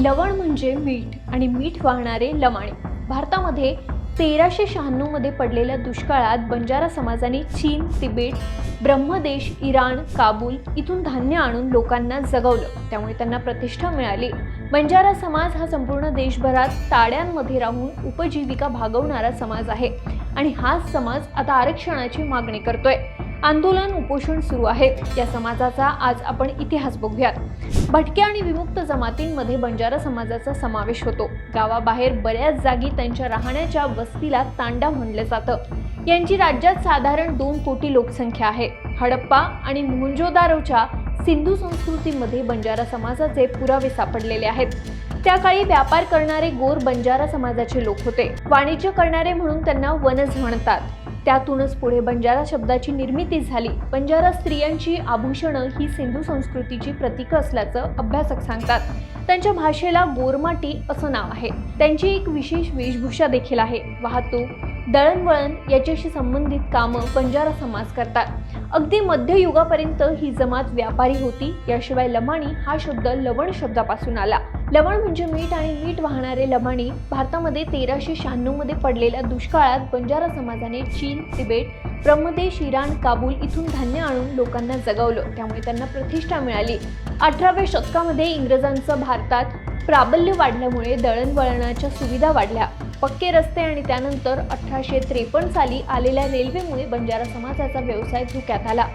लवण म्हणजे मीठ आणि मीठ वाहणारे लमाणे भारतामध्ये तेराशे शहाण्णवमध्ये पडलेल्या दुष्काळात बंजारा समाजाने चीन तिबेट ब्रह्मदेश इराण काबूल इथून धान्य आणून लोकांना जगवलं. त्यामुळे त्यांना प्रतिष्ठा मिळाली. बंजारा समाज हा संपूर्ण देशभरात ताड्यांमध्ये राहून उपजीविका भागवणारा समाज आहे. आणि हाच समाज आता आरक्षणाची मागणी करतोय. आंदोलन उपोषण सुरू आहे. या समाजाचा आज आपण इतिहास बघूयात. भटक्या आणि विमुक्त जमातींमध्ये बंजारा समाजाचा समावेश होतो. गावाबाहेर बऱ्याच जागी त्यांच्या राहण्याच्या वस्तीला तांडा म्हणलं जातं. यांची राज्यात साधारण दोन कोटी लोकसंख्या आहे. हडप्पा आणि मोहंजोदारोच्या सिंधू संस्कृतीमध्ये बंजारा समाजाचे पुरावे सापडलेले आहेत. त्या काळी व्यापार करणारे गोर बंजारा समाजाचे लोक होते. वाणिज्य करणारे म्हणून त्यांना वनज म्हणतात. त्यातूनच पुढे बंजारा शब्दाची निर्मिती झाली. बंजारा स्त्रियांची आभूषणं ही सिंधू संस्कृतीची प्रतीकं असल्याचं अभ्यासक सांगतात. त्यांच्या भाषेला गोरमाटी असं नाव आहे. त्यांची एक विशेष वेशभूषा देखील आहे. वाहतूक दळणवळण याच्याशी संबंधित कामं बंजारा समाज करतात. अगदी मध्ययुगापर्यंत ही जमात व्यापारी होती. याशिवाय लमाणी हा शब्द लवण शब्दापासून आला. लवण म्हणजे मीठ आणि मीठ वाहणारे लमाणी भारतामध्ये तेराशे शहाण्णवमध्ये पडलेल्या दुष्काळात बंजारा समाजाने चीन तिबेट ब्रह्मदेश इराण काबूल इथून धान्य आणून लोकांना जगवलं. त्यामुळे त्यांना प्रतिष्ठा मिळाली. अठराव्या शतकामध्ये इंग्रजांचं भारतात प्राबल्य वाढल्यामुळे दळणवळणाच्या सुविधा वाढल्या. पक्के रस्ते आणि त्यानंतर अठराशे त्रेपन्न साली आलेल्या रेल्वेमुळे बंजारा समाजाचा व्यवसाय धोक्यात आला.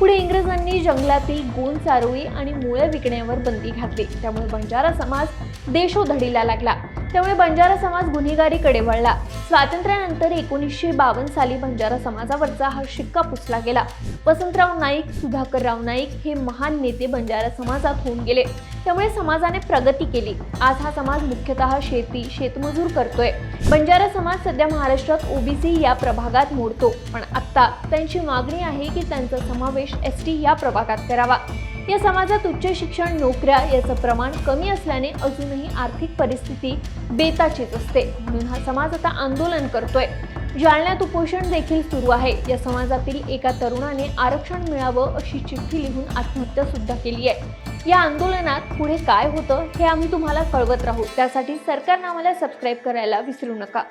पुढे इंग्रजांनी जंगलातील गोंद चारोळी आणि मुळे विकण्यावर बंदी घातली. त्यामुळे बंजारा समाज देशोधडीला लागला. त्यामुळे बंजारा समाज गुन्हेगारीकडे वळला. स्वातंत्र्यानंतर एकोणीसशे बावन्न साली बंजारा समाजावरचा हा शिक्का पुसला गेला. वसंतराव नाईक सुधाकरराव नाईक हे महान नेते बंजारा समाजात होऊन गेले. त्यामुळे समाजाने प्रगती केली. आज हा समाज मुख्यतः शेती शेतमजूर करतोय. बंजारा समाज सध्या महाराष्ट्रात ओबीसी या प्रभागात मोडतो. पण आत्ता त्यांची मागणी आहे की त्यांचा समावेश एस टी या प्रभागात करावा. या समाजात उच्च शिक्षण नोकऱ्या याचं प्रमाण कमी असल्याने अजूनही आर्थिक परिस्थिती बेताचीच असते. म्हणून हा समाज आता आंदोलन करतोय. जालन्यात उपोषण देखील सुरू आहे. या समाजातील एका तरुणाने आरक्षण मिळावं अशी चिठ्ठी लिहून आत्महत्या सुद्धा केली आहे. या आंदोलनात पुढे काय होतं हे आम्ही तुम्हाला कळवत राहू. त्यासाठी सरकारनं आम्हाला सबस्क्राईब करायला विसरू नका.